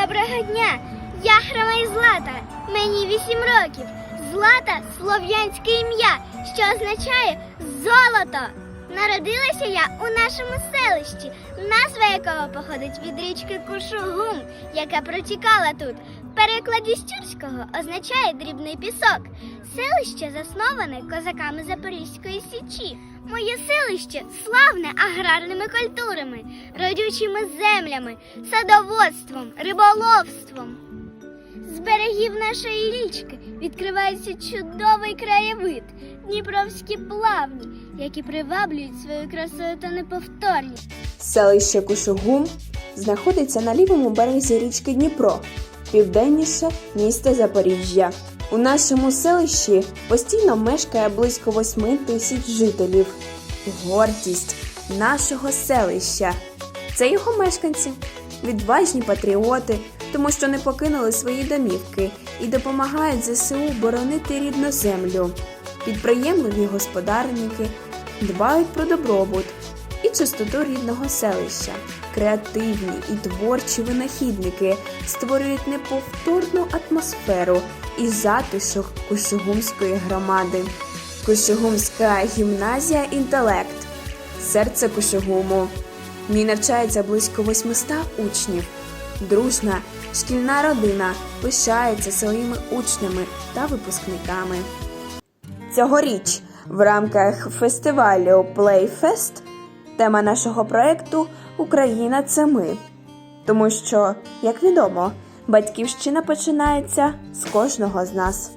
Доброго дня! Я Хромай Злата. Мені 8 років. Злата слов'янське ім'я, що означає золото. Народилася я у нашому селищі, назва якого походить від річки Кушугум, яка протікала тут. В перекладі з тюркського означає дрібний пісок. Селище засноване козаками Запорізької січі. Моє селище славне аграрними культурами, родючими землями, садоводством, риболовством. З берегів нашої річки відкривається чудовий краєвид, дніпровські плавні, які приваблюють своєю красою та неповторністю. Селище Кушугум знаходиться на лівому березі річки Дніпро, південніше міста Запоріжжя. У нашому селищі постійно мешкає близько 8 тисяч жителів. Гордість нашого селища це його мешканці, відважні патріоти, тому що не покинули свої домівки і допомагають ЗСУ боронити рідну землю. Підприємливі господарники дбають про добробут і чистоту рідного селища. Креативні і творчі винахідники створюють неповторну атмосферу і затишок Кушугумської громади. Кушугумська гімназія інтелект. Серце Кушугуму. В ній навчається близько 800 учнів. Дружна шкільна родина пишається своїми учнями та випускниками. Цьогоріч в рамках фестивалю Playfest тема нашого проекту Україна це ми. Тому що, як відомо, батьківщина починається з кожного з нас.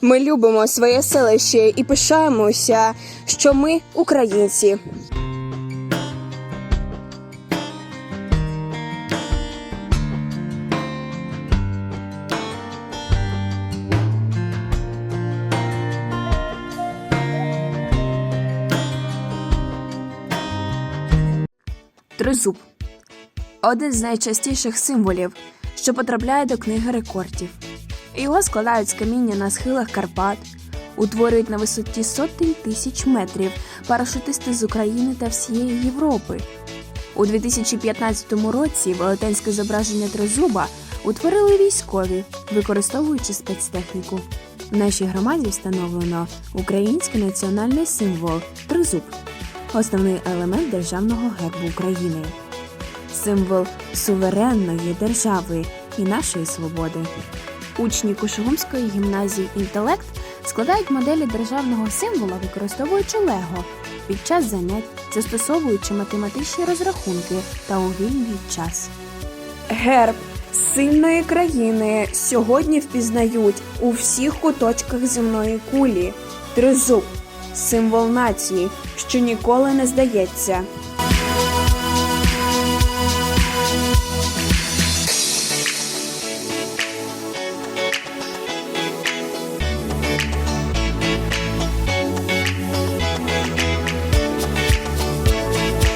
Ми любимо своє селище і пишаємося, що ми українці. Тризуб один з найчастіших символів, що потрапляє до книги рекордів. Його складають з каміння на схилах Карпат, утворюють на висоті сотень тисяч метрів парашутисти з України та всієї Європи. У 2015 році велетенське зображення тризуба утворили військові, використовуючи спецтехніку. В нашій громаді встановлено український національний символ тризуб, основний елемент державного гербу України символ суверенної держави і нашої свободи. Учні Кушугумської гімназії інтелект складають моделі державного символа, використовуючи лего під час занять, застосовуючи математичні розрахунки та у вільний час. Герб сильної країни сьогодні впізнають у всіх куточках земної кулі. Тризуб символ нації, що ніколи не здається.